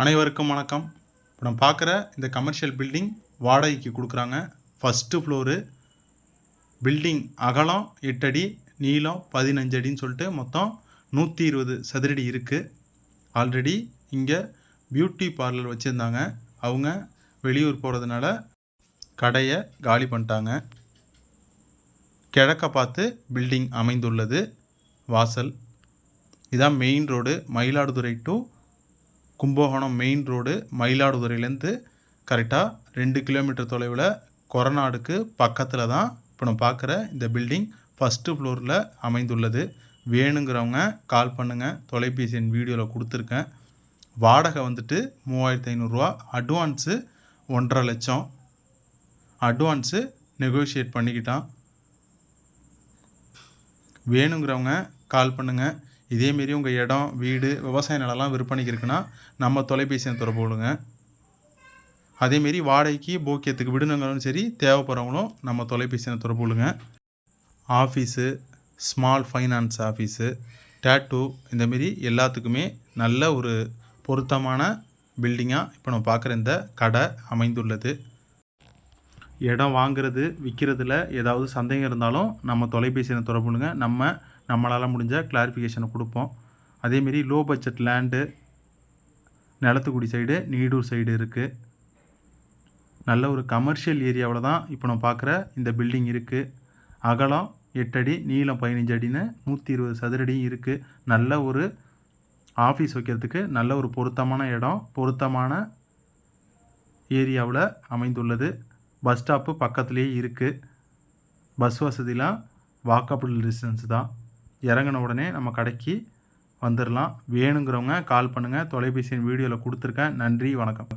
அனைவருக்கும் வணக்கம். இப்போ நம்ம பார்க்குற இந்த கமர்ஷியல் பில்டிங் வாடகைக்கு கொடுக்குறாங்க. ஃபஸ்ட்டு ஃப்ளோரு பில்டிங் அகலம் எட்டடி நீளம் பதினஞ்சு அடின்னு சொல்லிட்டு மொத்தம் நூற்றி இருபது சதுரடி இருக்குது ஆல்ரெடி இங்கே பியூட்டி பார்லர் வச்சுருந்தாங்க. அவங்க வெளியூர் போகிறதுனால கடையை காலி பண்ணிட்டாங்க. கிழக்க பார்த்து பில்டிங் அமைந்துள்ளது. வாசல். இதான் main road Mayiladuthurai to Kumbakonam main road மயிலாடுதுறையிலேருந்து கரெக்டாக ரெண்டு கிலோமீட்டர் தொலைவில் கொரநாடுக்கு பக்கத்தில் தான் இப்போ நம்ம பார்க்குற இந்த பில்டிங் ஃபஸ்ட்டு ஃப்ளோரில் அமைந்துள்ளது. வேணுங்கிறவங்க கால் பண்ணுங்கள் தொலைபேசி எண் வீடியோவில் கொடுத்துருக்கேன். வாடகை வந்துட்டு மூவாயிரத்து ஐநூறுரூவா அட்வான்ஸு ஒன்றரை லட்சம். அட்வான்ஸு நெகோஷியேட் பண்ணிக்கிட்டான். வேணுங்கிறவங்க கால் பண்ணுங்கள் இதேமாரி உங்கள் இடம் வீடு விவசாய நிலம்லாம் விற்பனைக்கு இருக்குன்னா நம்ம தொலைபேசியை தொடர்பு கொள்ளுங்க. அதேமாரி வாடகைக்கு போக்கியத்துக்கு விடுனங்களும் சரி தேவைப்படுறவங்களும் நம்ம தொலைபேசியை தொடர்பு கொள்ளுங்க. Office small finance office tattoo இந்தமாரி எல்லாத்துக்குமே நல்ல ஒரு பொருத்தமான பில்டிங்காக இப்போ நம்ம பார்க்குற இந்த கடை அமைந்துள்ளது. இடம் வாங்கிறது விற்கிறதுல ஏதாவது சந்தேகம் இருந்தாலும் நம்ம தொலைபேசியில் தொடர்புங்க நம்ம நம்மளால் முடிஞ்ச கிளாரிஃபிகேஷனை கொடுப்போம். அதேமாரி லோ பட்ஜெட் லேண்டு நிலத்துக்குடி சைடு நீடூர் சைடு இருக்குது நல்ல ஒரு கமர்ஷியல் ஏரியாவில் தான் இப்போ நான் பார்க்குற இந்த பில்டிங் இருக்குது அகலம் எட்டடி நீளம் பதினஞ்சு அடின்னு நூற்றி இருபது சதுரடியும் இருக்குது நல்ல ஒரு ஆஃபீஸ் வைக்கிறதுக்கு நல்ல ஒரு பொருத்தமான இடம் பொருத்தமான ஏரியாவில் அமைந்துள்ளது. பஸ் ஸ்டாப்பு பக்கத்துலேயே இருக்குது பஸ் வசதிலாம் வாக்கபிள் டிஸ்டன்ஸ் தான். இறங்கின உடனே நம்ம கடைக்கு வந்துடலாம் வேணுங்கிறவங்க கால் பண்ணுங்கள் தொலைபேசியின் வீடியோவில் கொடுத்துருக்கேன். நன்றி வணக்கம்.